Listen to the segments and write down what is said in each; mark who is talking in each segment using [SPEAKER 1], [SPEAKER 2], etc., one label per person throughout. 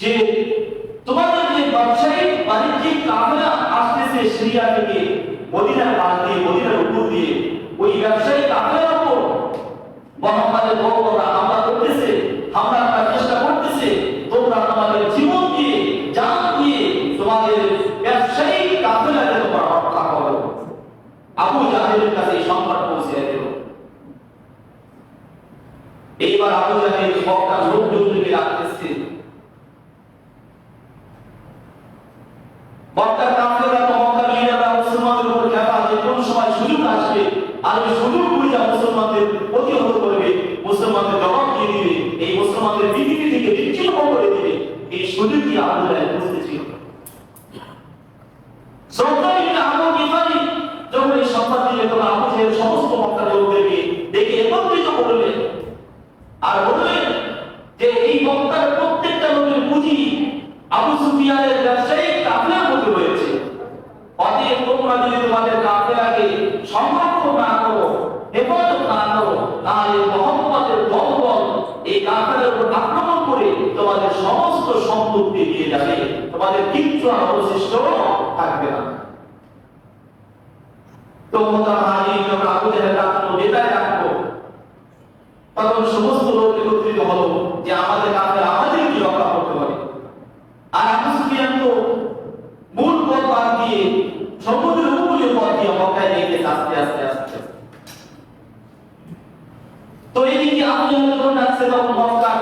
[SPEAKER 1] যে তোমাদের যে ব্যবসায়িক বাণিজ্যিক কাফেলা আসতেছে সিরিয়া থেকে, মদিনার পাশ দিয়ে, মদিনার উপর দিয়ে, ওই ব্যবসায়ী কাফেলার উপর মোহাম্মদের বড়রা হামলা করতেছে, হামলা করার চেষ্টা করতেছে, তোমরা তোমাদের জীবন দিয়ে, জান দিয়ে তোমাদের ব্যবসায়িক কাফেলাকে তোমরা রক্ষা করো। আবু জাহেলের কাছে এই সংবাদ পৌঁছে দিল। এইবার আবু জাহেল মক্কার লোকজনকে আর ওই একত্রিত করলেন। আর বললেন যে, এই মক্কার প্রত্যেকটা লোকের পুঁজি আবু সুফিয়ানের ব্যবসায়িক কাফেলার মধ্যে রয়েছে অতএব তোমরা যদি তোমাদের কাফেলাকে সংরক্ষণ না করো হেফাজত না করো তাহলে মোহাম্মদের দলবল এই কাফেলার উপর আক্রমণ করে তোমাদের সম্পত্তি দিয়ে যাবে, তোমাদের কিচ্ছু অবশিষ্ট থাকবে না। তো আবু জাহেল তখন সমস্ত লোক একত্রিত হলো যে আমাদের কাফের আমাদের কি রক্ষা করতে হবে আর আবু সুফিয়ান তো মূল পথ বাদ দিয়ে, সমুদ্রের পথ দিয়ে মক্কায় নিয়ে গেছে আস্তে আস্তে আস্তে। তো এদিকে আবু জাহেল যখন আসছে তখন মক্কার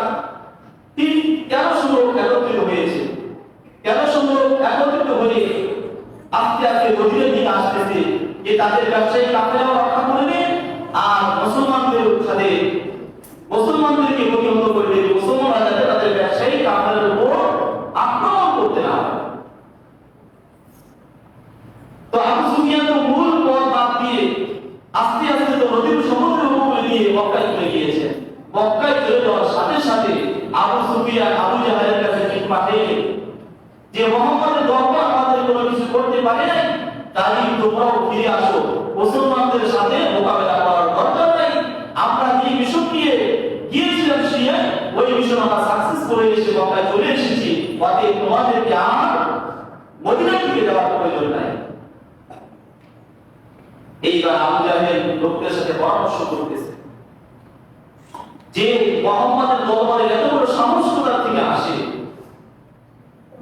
[SPEAKER 1] তিন তেরোশো লোক একত্রিত হয়েছে তেরোশো লোক একত্রিত হয়ে আস্তে দিকে আসতেছে যে তাদের ব্যবসায়ী কাফেলাও রক্ষা করবে আর মুসলমানদের সাথে মুসলমানদেরকে প্রতিহত করবে যে মুসলমানরা যাতে তাদের ব্যবসায়ী কাফেলার উপর আক্রমণ করতে না পারে। তো আবু সুফিয়ান তো মূল পথ বাদ দিয়ে আস্তে আস্তে তো নদীর সমুদ্র উপকূলে দিয়ে মক্কায় চলে গিয়েছে মক্কায় চলে যাওয়ার সাথে সাথে আবু সুফিয়ান আবু জাহেলের কাছে চিঠি পাঠিয়ে যে মোহাম্মদের দরবার আমাদের কোনো কিছু করতে পারে নাই তাই তোমরাও ফিরে আসো মুসলমানদের সাথে মোকাবেলা করার দরকার নাই আমরা যে মিশন নিয়ে গিয়েছিলাম সিরিয়ায় ওই মিশন আমরা সাকসেস করে এসে মক্কায় চলে এসেছি অতএব তোমাদেরকে আর মদিনার দিকে যাওয়ার প্রয়োজন নাই। এইবার আবু জাহেল লোকদের সাথে পরামর্শ করতেছে। যে মোহাম্মদের দরবারে এত বড় সাহস কোথা থেকে আসে,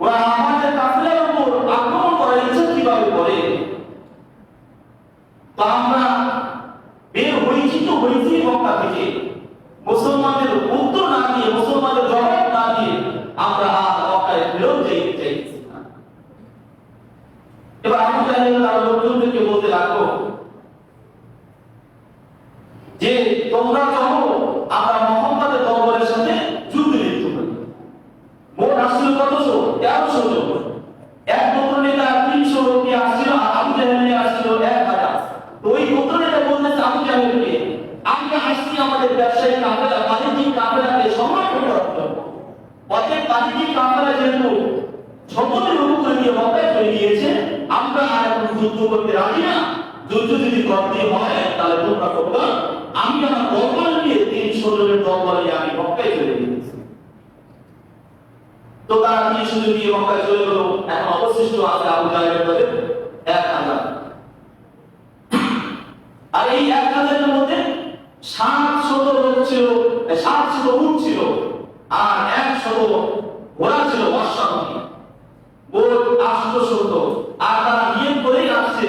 [SPEAKER 1] ওরা আমাদের কাফেলার উপর আক্রমণ করার ইচ্ছা কীভাবে করে? তো আমরা বের হয়েছি তো হয়েছি মক্কা থেকে। মুসলমানদের উত্তর না দিয়ে, মুসলমানদের জবাব না দিয়ে আমরা আর মক্কায় ফেরত যাইতে চাইছি না এবার আবু জাহেল তার লোকজনদেরকে বলতে লাগল যে তোমরা চলো আমরা মোহাম্মদের দরবারের সাথে যুদ্ধ লিপ্ত করি মোট আসছিল কতশো তেরোশো জন এক গোত্র নেতা তিনশো লোক নিয়ে আসছিল আর আবু জাহেল নিয়ে আসছিল এক হাজার তো ওই গোত্র নেতা বলতেছে আবু জাহেলকে আমরা আসছি আমাদের ব্যবসায়ী কাফেলা বাণিজ্যিক কাফেলাকে সংরক্ষণ করার জন্য অতএব বাণিজ্যিক কাফেলা যেহেতু সমুদ্রের উপকূলে দিয়ে মক্কায় চলে গিয়েছে আমরা আর এখন যুদ্ধ করতে রাজি না যুদ্ধ যদি করতে হয় তাহলে তোমরা করবা আমি আমার দলবল নিয়ে তিনশো জনের দলবল নিয়ে আমি মক্কায় চলে গিয়েছি তো তারা তিনশো জন নিয়ে মক্কায় চলে গেল এখন অবশিষ্ট আছে আবু এক হাজার আর এই এক হাজারের মধ্যে সাত শত লোক সাত শত উট ছিল, আর এক শত ঘোড়া ছিল অশ্বারোহী মোট আটশো শত আর তারা নিয়ম করেই আসছে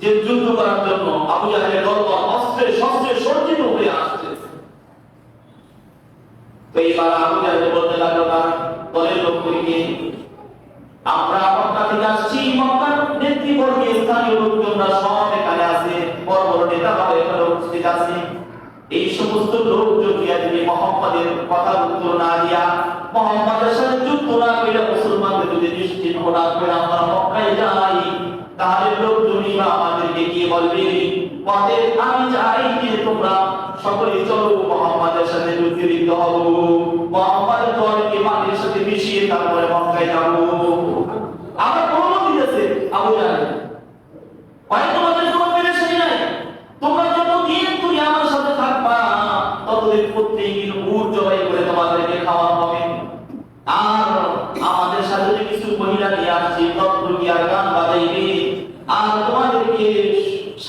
[SPEAKER 1] যে যুদ্ধ করার জন্য আবু জাহেলের দলবল অস্ত্রে, শস্ত্রে সজ্জিত হয়ে আসছে। তো এইবার আবু আমরা মক্কা থেকে মক্কার নেতৃবর্গে স্থানীয় লোকজনরা সব এখানে আছে, বড় বড় নেতা এখানে উপস্থিত আছে। এই সমস্ত লোক যদি আজকে মোহাম্মদের কথার উত্তর না দিয়া, মোহাম্মদের সাথে যুদ্ধ না করে মুসলমানদের যদি নিশ্চিত না করে আমরা মক্কায় যাই, তাহলে লোকজনই আমাদেরকে গিয়ে বলবে পথে আমি চাই যে তোমরা সকলে চলো মোহাম্মদের সাথে লিপ্ত হব মোহাম্মদের দলকে মাটির সাথে মিশিয়ে তারপরে মক্কায় যাব। আমার অনুমতি দিয়েছে আবু জাহেল? হয় তোমাদের কোনো পেরেশানি নাই? তোমরা যতদিন তুমি আমার সাথে থাকবা, ততদিন প্রত্যেকদিন উট জবাই করে তোমাদেরকে খাওয়া হবে। আর আমাদের সাথে কিছু মহিলা নিয়ে আসছে তত্ত্ব কি আর গান বাজাইবে? আর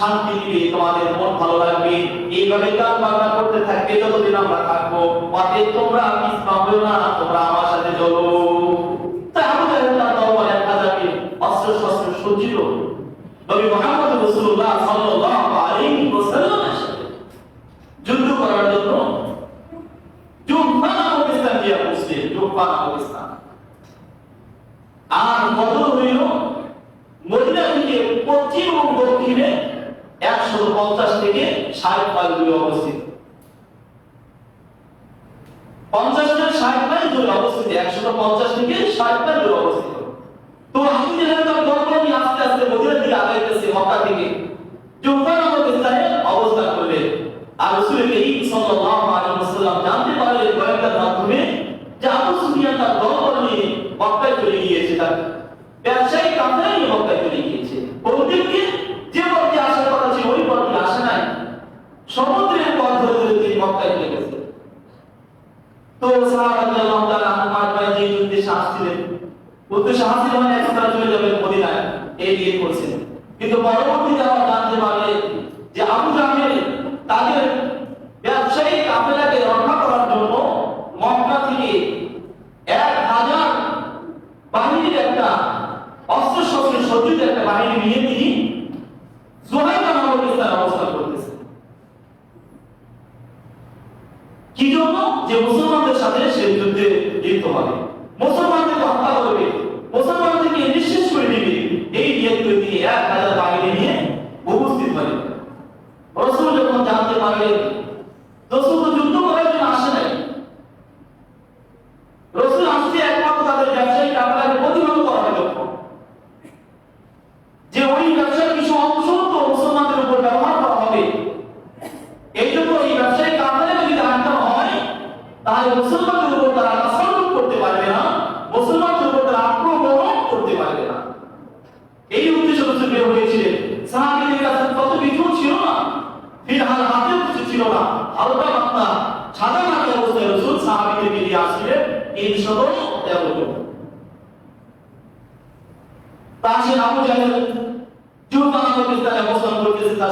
[SPEAKER 1] শান্তি দিবে তোমাদের মন ভালো লাগবে। এইভাবে গান বাজনা করতে থাকবে, যতদিন আমরা থাকব। অতএব তোমরা পিছপা হয়েও না, তোমরা আমার সাথে চলো। অস্ত্র শস্ত্র সজ্জিত। নবী মুহাম্মদ রাসূলুল্লাহ সাল্লাল্লাহু আলাইহি ওয়াসাল্লামের যুদ্ধ করার জন্য জুব্বা নামক স্থান দিয়ে পৌঁছলেন জুব্বা নামক স্থান। আর কত হইল মদিনা থেকে পশ্চিম এবং দক্ষিণে একশো পঞ্চাশ থেকে ষাট মাইল দূরে অবস্থিত। পঞ্চাশ থেকে ষাট মাইল দূরে অবস্থিত, একশো পঞ্চাশ থেকে ষাট মাইল দূরে অবস্থিত। তো আমি যেখানে তার গল্প আস্তে আস্তে মদিনার দিকে আগাইতেছে মক্কা থেকে নামক স্থানে অবস্থান করবে। আর রসুলের সাল্লাল্লাহু আলাইহি ওয়াসাল্লাম জানতে পারলেন গোয়েন্দার মাধ্যমে যে আবু সুফিয়ান তার দলবল নিয়ে মক্কায় চলে গিয়েছে তার ব্যবসায়ী কাফেরা নিয়ে মক্কায় চলে গিয়েছে বলতেনকে যে পথে আসার কথা ছিল ওই পথে আসে নাই সমুদ্রের পথ ধরে ধরে তিনি মক্কায় চলে গেছে তো সাহাবা রাদিয়াল্লাহু তাআলা আমার ভাই যে উদ্দেশ্যে আসছিলেন উদ্দেশ্য হাসিল হয় এখন তারা চলে যাবেন মদিনায়। এই দিয়ে করছেন। কিন্তু পরবর্তীতে আমরা জানতে পারলেন যে আবু জাহেল তাদের ব্যবসায়ী কাফেলাকে রক্ষা করার জন্য মক্কা থেকে এক হাজার বাহিনীর একটা অস্ত্র শস্ত্রে সজ্জিত একটা বাহিনী নিয়ে তিনি জোহাইবা নামক স্থানে অবস্থান করতেছেন কি জন্য যে মুসলমানদের সাথে সে যুদ্ধে লিপ্ত হবে মুসলমানদেরকে হত্যা করবে মুসলমানদেরকে নিঃশেষ করে দিবে এই নিয়ত করে তিনি এক হাজার বাহিনী নিয়ে উপস্থিত হলেন রসুল যখন জানতে পারলেন রসুল তো যুদ্ধ করার জন্য আসে নাই রসুল আসছে একমাত্র তাদের ব্যবসায়ী কাপড়াকে প্রতিহত করার জন্য যে ওই ব্যবসার কিছু অংশ তো মুসলমানদের উপর ব্যবহার করা হবে এই জন্য এই ব্যবসায়ী কাপড়ে যদি আটকানো হয় তাহলে মুসলমানদের উপর তারা আক্রমণ করতে পারবে না মুসলমানদের উপর তারা আক্রমণ করতে পারবে না এই উদ্দেশ্য রসুল বের হয়েছিলেন সাহাবীদের কাছে কত কিছু ছিল না ফিরহাল হাতেও কিছু ছিল না হালকা পাতলা সাদা মাটি অবস্থায় রসুল সাহাবীদেরকে নিয়ে আসছিলেন তিনশত তেরো জন তাসির আবু জাহেল জুরবা নামক স্থানে অবস্থান করতেছে তার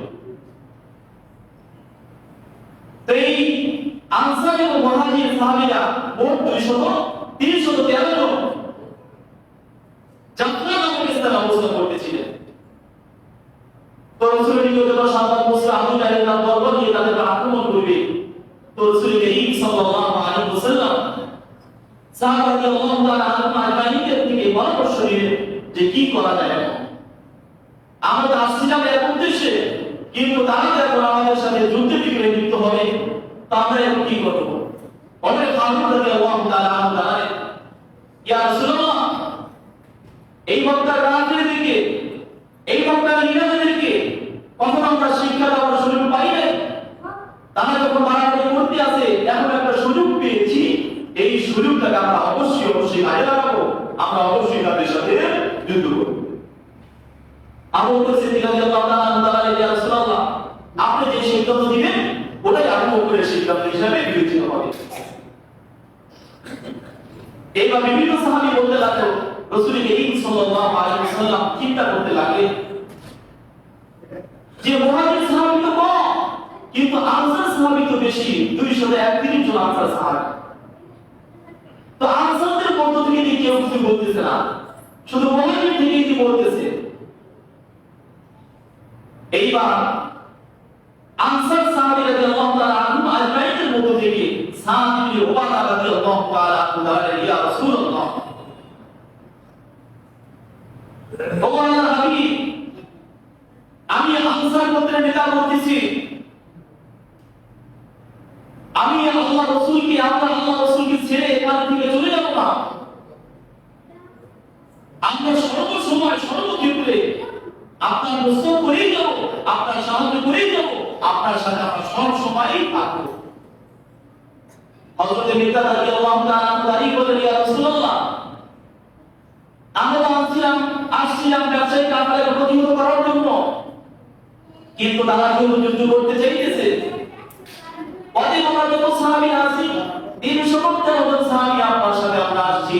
[SPEAKER 1] এই আনসার এবং মহাজির সাহাবীরা মোট দুইশত, তিনশত তেরো জন যাত্রা নামক স্থানে অবস্থান করতেছিলেন। তো তো কি করা যায় আমরা আসছিলাম এর উদ্দেশ্যে কিন্তু তারা যখন আমাদের সাথে যুদ্ধে বিগ্রহে লিপ্ত হবে, তা এখন কি করব? অনেক ফারুক রাদিয়াল্লাহু তাআলা জানালেন, ইয়া রাসূলুল্লাহ, এই মক্কার রাজনীতিকে, এই মক্কার লিডারদেরকে কখন আমরা শিক্ষা দেওয়ার সুযোগ পাই নাই? তারা যখন মারামারি করতে আসে এখন একটা সুযোগ পেয়েছি, এই সুযোগটাকে আমরা অবশ্যই অবশ্যই কাজে লাগাবো। আমরা অবশ্যই তাদের সাথে যুদ্ধ করব। আবু বকর সিদ্দিক রাদিয়াল্লাহু তাআলা আনহু তাআলা ইয়া রাসূলুল্লাহ আপনি যে সিদ্ধান্ত দিবেন বকরের সিদ্ধান্ত হিসাবে বিবেচিত হবে এইবার বিভিন্ন সাহাবী বলতে লাগল, রাসূল করিম সাল্লাল্লাহু আলাইহি চিন্তা করতে লাগলেন যে মুহাজির সাহাবী তো কম, কিন্তু আনসার সাহাবী তো বেশি 231 জন আনসার সাহাবী। তো আনসারদের থেকে কেউ কিছু বলতেছে না? শুধু মুহাজির থেকে কি বলতেছে? এইবার আনসার সাহাবী রাদিয়াল্লাহু তাআলা আনহুম আজমাইনের মধ্য থেকে সাদ ইবনে উবাদা রাদিয়াল্লাহু তাআলা বলেন ইয়া রাসূলুল্লাহ। ও আল্লাহর হাবিব, আমি আনসার গোত্রের নেতা বলতেছি। আমি আল্লাহ রসুলকে আপনার আল্লাহ রসুলকে ছেড়ে এখান থেকে চলে যাব না। আমরা সর্ব সময় সর্বক্ষেত্রে আপনার প্রস্তাব করেই যাব, আপনার সাহায্য করেই যাব। আপনার সাথে আমরা সব সময়ই থাকব মির্জা তাআলা দাঁড়ি রাসূলুল্লাহ, আমরা আসছিলাম আসছিলাম কারবারের প্রতিহত করার জন্য। কিন্তু তারা কিন্তু যুদ্ধ করতে চাইতেছে। অতএব আমরা আছি, তিনশো জন সাহাবী আপনার সাথে আমরা আসছি।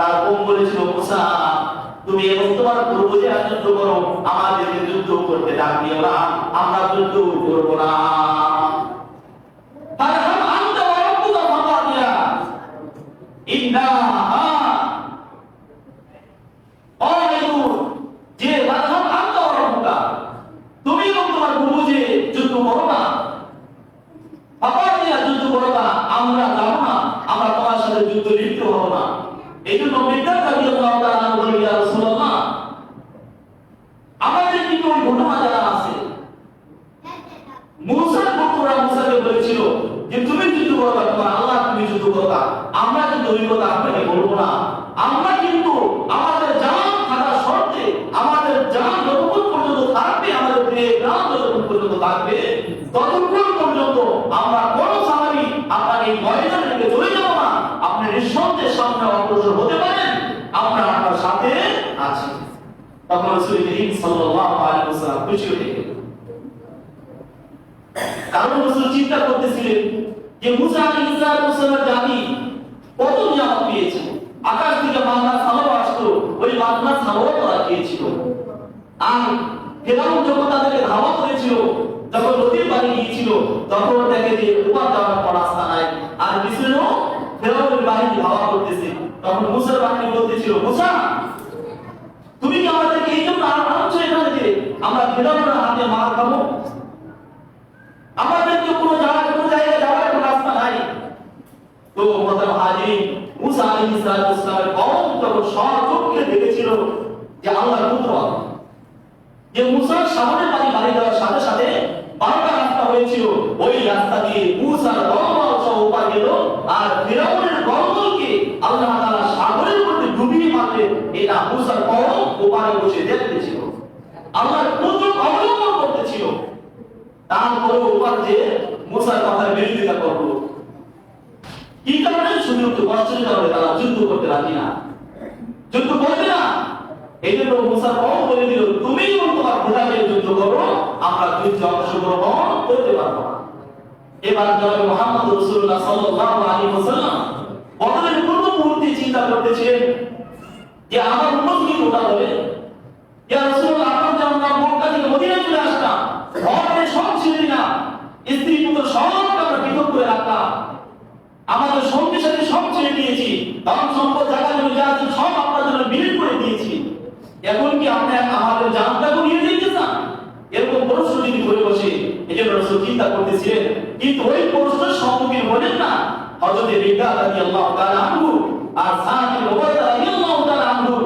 [SPEAKER 1] তার কওম বলেছিল, মুসা, তুমি এবং তোমার পূর্বজেরা যুদ্ধ করো। আমাদেরকে যুদ্ধ করতে ডাক দিও না, আমরা যুদ্ধ করব করো না আমরা যাব না, আমরা তোমার সাথে যুদ্ধ এই জন্য কাজী আল্লাহ তাআলা বলি ইয়া রাসূলুল্লাহ আমাদের কিন্তু ওই ঘটনা জানা আছে মুসার পুত্ররা মুসাকে বলেছিল যে তুমি যুদ্ধ করবা তোমার আল্লাহ তুমি যুদ্ধ করবা আমরা কিন্তু ওই কথা আপনাকে বলব না আমরা কিন্তু আমাদের জান থাকা শর্তে আমাদের জান যতক্ষণ পর্যন্ত থাকবে আমাদের দেহে প্রাণ যতক্ষণ পর্যন্ত থাকবে ততক্ষণ পর্যন্ত আমরা কোন সাহাবি আপনাকে এই ময়দানে রেখে চলে যাব না আপনি নিঃসন্দেহের সামনে অগ্রসর হতে পারেন আমরা আপনার সাথে আছি তখন রসুল করিম সাল্লাল্লাহু আলাইহি ওয়াসাল্লাম খুশি হয়ে গেলেন কারণ রসুল চিন্তা করতেছিলেন যে মুসা আলাইহিস সালামের জাতি কত নিয়ামত পেয়েছে। আকাশ থেকে বাংলা সালাও আসতো, ওই বাংলা সালাও তারা পেয়েছিল আর ফেরাউন যখন তাদেরকে ধাওয়া করেছিল, যখন নদীর পানি গিয়েছিল, তখন দেখে যে উপার যাওয়ার পর আর পিছনেও ফেরাউনের বাহিনী ধাওয়া করতেছে। তখন মুসার বাহিনী বলতেছিল, মুসা, তুমি কি আমাদেরকে এই জন্য আনছো এখানে আমরা ফেরাউনের হাতে মার খাব। আমাদেরকে কোনো জায়গা, কোনো জায়গায় যাওয়ার কোনো রাস্তা নাই। তো মতাম হাজির মুসা আলাইহিস সালামের কওম যখন সচক্ষে দেখেছিল যে আল্লাহর কুদরত যে মুসার সামনে বাড়ি বাড়ি দেওয়ার সাথে সাথে বারোটা রাস্তা হয়েছিল। ওই রাস্তা দিয়ে মুসার দলবল সহ উপায় গেল আর ফিরাউনের দলবলকে আল্লাহ তাআলা সাগরের মধ্যে ডুবিয়ে মারলে এটা মুসার কওম ওপারে বসে দেখতেছিল আল্লাহর কুদরত অবলম্বন করতেছিল। তারপরে ওপার যে, মুসার কথার বিরোধিতা করল কি কারণে? শুধু একটু কষ্টের কারণে তারা যুদ্ধ করতে রাজি না। যুদ্ধ করবে না। এই জন্য মুসার কম বলে দিল, তুমি তোমার খোদাকে যুদ্ধ করো, আমরা যুদ্ধে অংশগ্রহণ করতে পারব না। এবার জনাবে মোহাম্মদ রসুল্লাহ সাল্লাল্লাহু আলাইহি ওয়াসাল্লাম বদরের পূর্ব মুহূর্তে চিন্তা করতেছিলেন যে, আমার উম্মত কি বলে ইয়া আমরা মক্কা থেকে মদিনায় চলে আসলাম ঘরে চান এরকম প্রশ্ন যদি এই জন্য রসুল চিন্তা কিন্তু ওই প্রশ্নের সম্মুখীন না। হজরতে আনহু আর সাহাবী ওবায়দা রাজি আল্লাহ তাআলা আনহু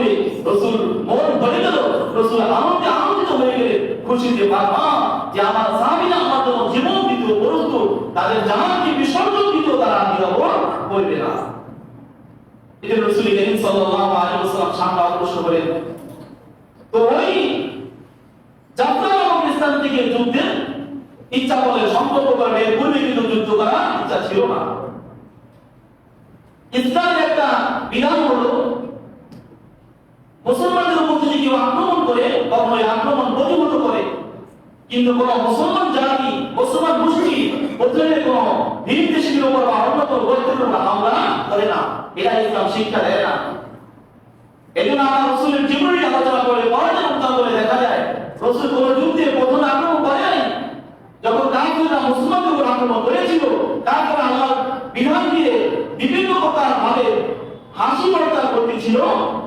[SPEAKER 1] কথার রসুল মন ভরে গেল রসুল আনন্দে আনন্দিত হয়ে গেলেন। খুশিতে বাবা, যে আমার সাহাবীরা আমার জন্য জীবন দিত প্রস্তুত তাদের জামানকে বিসর্জন দিত, তারা নিরাপদ করবে না। এই রসুল করিম সাল্লাল্লাহু আলাইহি ওয়াসাল্লাম সামনে অগ্রসর হলেন। তো ওই যাত্রা ইসলাম থেকে যুদ্ধে ইচ্ছা করলে সংকল্প করবে পূর্বে কিন্তু যুদ্ধ করার ইচ্ছা ছিল না। ইসলামের একটা বিধান হলো মুসলমানদের উপর যদি কেউ আক্রমণ করে তখন আক্রমণ প্রতিহত করে, কিন্তু কোন মুসলমান জাতি, মুসলমান গোষ্ঠী প্রথমে কোন ভিন উপর বা অন্য কোন গোত্রের উপর হামলা করে না। এটা ইসলাম শিক্ষা দেয় না। এজন্য আমরা রসুলের জীবনী আলোচনা করে উত্তর করে দেখা যায়, রসুল কোন যুদ্ধে প্রথমে আক্রমণ করে নাই। যখন কাফিররা মুসলমানদের উপর আক্রমণ করেছিল, তারপরে আল্লাহ বিধান দিয়ে বিভিন্ন প্রকার ভাবে ফাঁসি হত্যা করতেছিল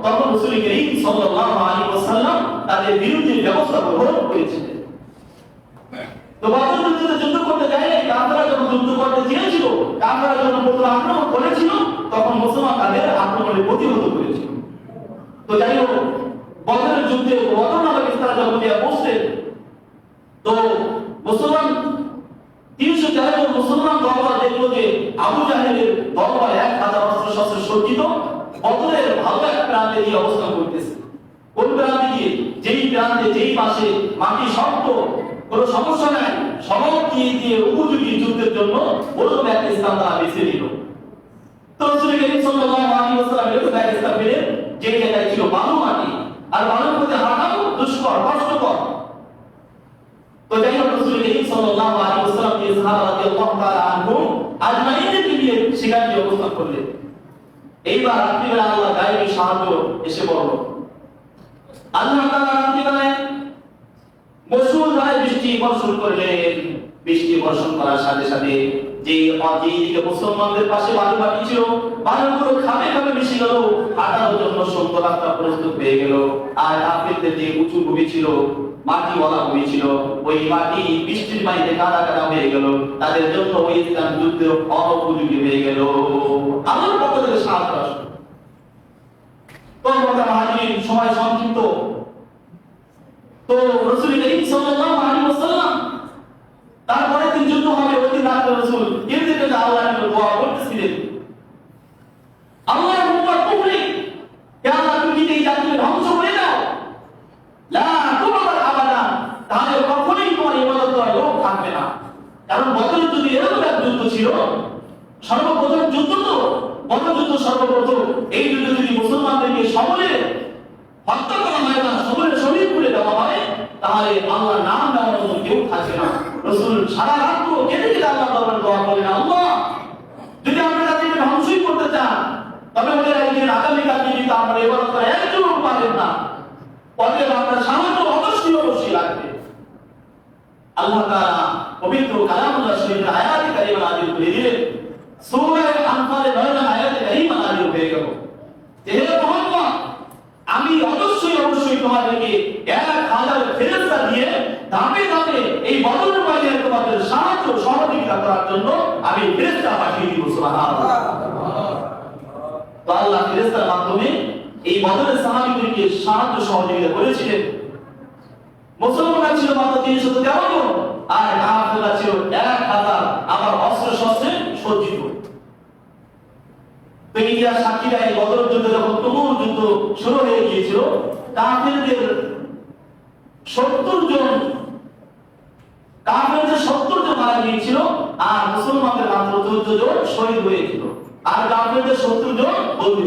[SPEAKER 1] তখন রসুল করিম সাল্লাল্লাহু আলাইহি ওয়াসাল্লাম তাদের বিরুদ্ধে ব্যবস্থা গ্রহণ করেছিলেন। তো যুদ্ধে যুদ্ধ করতে নাই, কাফেররা যখন যুদ্ধ করতে চেয়েছিল, কাফেররা যখন আক্রমণ করেছিল, তখন মুসলমান তাদের আক্রমণে প্রতিহত করেছিল। তো যাই হোক, বদরের যুদ্ধে বদর নামক স্থানে যখন গিয়ে বসলেন তো মুসলমান তিনশো চার জন মুসলমান দলবল দেখল যে আবু জাহেলের দলবল এক হাজার অস্ত্র শস্ত্র সজ্জিত বদরের ভালো এক প্রান্তে গিয়ে অবস্থান করতেছে। কোন প্রান্তে গিয়ে? যেই প্রান্তে, যেই পাশে মাটি শক্ত, কোনো সমস্যা নাই। সবক দিয়ে দিয়ে উপযোগী যুদ্ধের জন্য ওরকম একটা স্থান তারা বেছে নিল। আর বালুর মধ্যে হাঁটাও দুষ্কর, কষ্টকর। সেখানে অবস্থান করলেন। এইবার রাত্রিবেলা আল্লাহ গায়েবী সাহায্য এসে পড়ল। আল্লাহ তাআলা রাত্রিবেলায় মুসুলধারে বৃষ্টি বর্ষণ করলেন। বৃষ্টি বর্ষণ করার সাথে সাথে যে দিকে মুসলমানদের পাশে বালু মাটি ছিল বালুগুলো খাবে খাবে মিশে গেল হাঁটার জন্য রাস্তা প্রস্তুত হয়ে গেল। আর আফ্রিকদের যে উঁচু ভূমি ছিল মাটিওয়ালা বলা হয়েছিল। ওই মাটি বৃষ্টির পানিতে কাদা কাদা হয়ে গেল। তাদের জন্য ওই ইসলাম যুদ্ধের অনুপযোগী হয়ে গেল। আমার পক্ষ থেকে সাহায্য আসলো। তো মোটা সময় সংক্ষিপ্ত। তো রসুল সাল্লাল্লাহু আলাইহি ওয়াসাল্লাম তারপরে দিন যুদ্ধ হবে ওই দিন রাতে রসুল এমনি করে আল্লাহর কাছে দোয়া করতেছিলেন আল্লাহর হুকুম কুফরি ইয়া আল্লাহ তুমি এই জাতিকে ধ্বংস করে দাও লা তুকবার আবাদা তাহলে কখনোই তোমার ইবাদত করার লোক থাকবে না কারণ বদরের যদি এরকম এক যুদ্ধ ছিল সর্বপ্রথম যুদ্ধ তো বদর যুদ্ধ সর্বপ্রথম এই যুদ্ধে যদি মুসলমানদেরকে সকলে হত্যা করা হয় না সকলের শরীর খুলে দেওয়া হয় তাহলে আল্লাহর নাম নেওয়ার মতো কেউ থাকবে না রসুল সারা রাত্র কেঁদে কেঁদে আল্লাহ দরবারে দোয়া করেন আল্লাহ যদি আমরা তাদেরকে ধ্বংসই করতে চান তবে ওদের একদিন আগামীকাল যদি আমরা এবার করা একজন পারেন না। অতএব আমরা সামান্য অবশ্যই অবশ্যই লাগবে। আল্লাহ তাআলা পবিত্র কালামুল্লাহ শরীফের আয়াতে কারিমা নাযিল করে দিলেন। সূরা আনফালে 9 নং আয়াতে কারিমা নাযিল হয়ে গেল। হে মুহাম্মদ, আমি অবশ্যই অবশ্যই তোমাদেরকে এক হাজার ফেরেশতা দিয়ে ধাপে ধাপে এই বদর বাজারে তোমাদের সাহায্য সহযোগিতা করার জন্য আমি ফেরেশতা পাঠিয়ে দিব, সুবহানাল্লাহ। তো আল্লাহ ফেরেশতার মাধ্যমে এই বদরের সাহাবীদেরকে সাহায্য সহযোগিতা করেছিলেন। মুসলমানরা ছিল মাত্র তিনশো তেরো আর কাফেররা ছিল এক হাজার। আমার অস্ত্র শস্ত্রে সজ্জিত। তো ইতিহাস সাক্ষী দেয় বদর যুদ্ধে যখন তুমুল যুদ্ধ শুরু হয়ে গিয়েছিল, কাফেরদের সত্তর জন, কাফেরদের সত্তর জন মারা গিয়েছিল, আর মুসলমানদের মাত্র চোদ্দ জন শহীদ হয়েছিল। আর কাফেরদের সত্তর জন বন্দী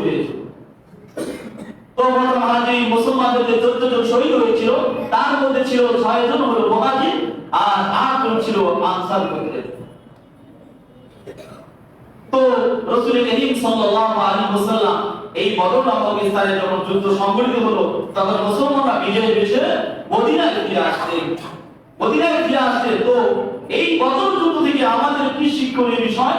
[SPEAKER 1] মহাজি মুসলমানদের যে চোদ্দ জন শহীদ হয়েছিল, তার মধ্যে ছিল ছয় জন হলো মহাজি আর আট জন ছিল আনসার গোত্রের তো রসুল করিম সাল্লাল্লাহু আলাইহি ওয়াসাল্লাম এই বদর নামক স্থানে যখন যুদ্ধ সংঘটিত হলো, তখন মুসলমানরা বিজয় বেশে মদিনায় ফিরে আসতেন মদিনায় ফিরে আসতে তো এই বদর যুদ্ধ থেকে আমাদের কি শিক্ষণীয় বিষয়?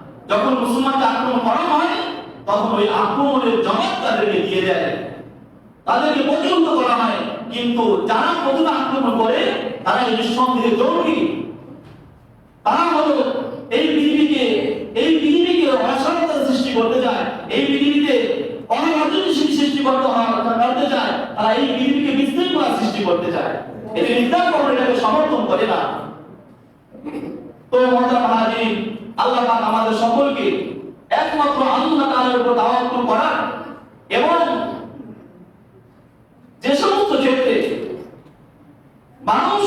[SPEAKER 1] যখন মুসলমানকে আক্রমণ করা হয়, তখন ওই আক্রমণের জবাব তাদেরকে দিয়ে দেয়। তাদেরকে প্রতিহত করা হয়। কিন্তু যারা প্রথমে আক্রমণ করে, তারা এই নিঃসন্দেহে জরুরি তারা হলো এই পৃথিবীকে এই পৃথিবীকে সৃষ্টি করতে চায়। এই পৃথিবীতে অনাবর্জন সৃষ্টি করতে করতে চায়। তারা এই পৃথিবীকে বিশৃঙ্খলা সৃষ্টি করতে চায়। এদের ইসলাম কখনো এটাকে সমর্থন করে না। তো মহাজিন আল্লাহ আমাদের সকলকে একমাত্র আল্লাহ তাআলার উপর তাওয়াক্কুল করা এবং যে সমস্ত ক্ষেত্রে মানুষ,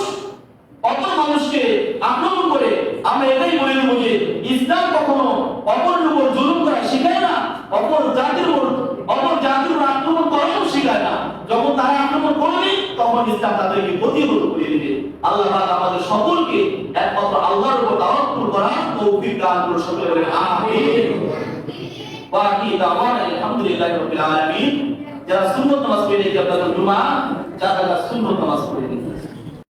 [SPEAKER 1] অপর মানুষকে আক্রমণ করে আমরা এটাই বলে দেবো যে ইসলাম কখনো অপর উপর জুলুম করা শেখায় না। অপর জাতির উপর তখন ইসলাম তাদেরকে প্রতিহত করে দিবে। আল্লাহ আমাদের সকলকে একমাত্র আল্লাহর উপর তাওয়াক্কুল তৌফিক দান করুন। সকলে আমিন। বাকি আলহামদুলিল্লাহি রাব্বিল আলামিন। যারা সুন্নত নামাজ পড়ে জুমা যারা সুন্নত নামাজ পড়ে